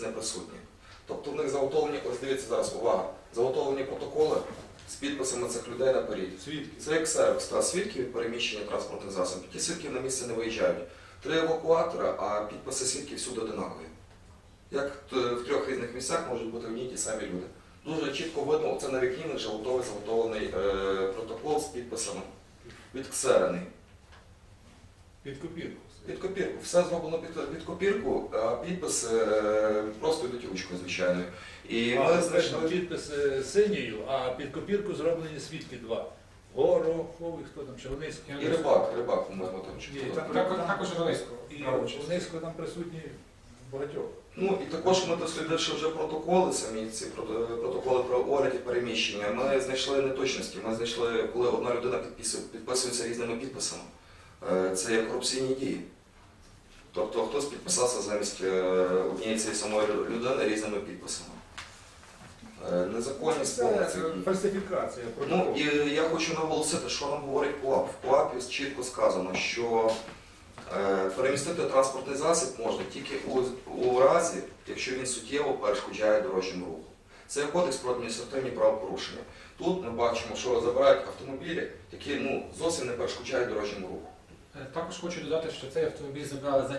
не присутні. Тобто в них заготовлені, ось дивіться зараз, увага, заготовлені протоколи з підписами цих людей наперед. Свідки. Це як сервіс, та свідків від переміщення транспортних засобів. Ті свідки на місце не виїжджають. Три евакуатора, а підписи свідків всюди одинакові. Як в трьох різних місцях можуть бути одні ті самі люди. Дуже чітко видно, це на вікні вже готовий заготовлений е, протокол з підписами. Відксерений. Під копірку. Під копірку. Все зроблено під, під копірку, а підписи е, ручкою, звичайною. І А, ми ми знайшли. підпис синьою, а під копірку зроблені свідки два. Гороховий, хто там, Червоницький. І рибак, рибак, по-моєму, там чи Ні, хто там- там. Так, також Журналистського. І. Низько там присутні багатьох. Ну і також ми дослідивши вже протоколи, самі ці прото- протоколи про огляд і переміщення, ми знайшли неточності. Ми знайшли, коли одна людина підписує, підписується різними підписами. Е, Це є корупційні дії. Тобто хтось підписався замість е, однієї цієї самої людини різними підписами. Е, Незаконність е, фальсифікація Ну і я хочу наголосити, що нам говорить КУАП. В КУАПі чітко сказано, що е, перемістити транспортний засіб можна тільки у, у разі, якщо він суттєво перешкоджає дорожньому руху. Це кодекс про адміністративні правопорушення. Тут ми бачимо, що забирають автомобілі, які ну, зовсім не перешкоджають дорожньому руху. Також хочу додати, що цей автомобіль забрали за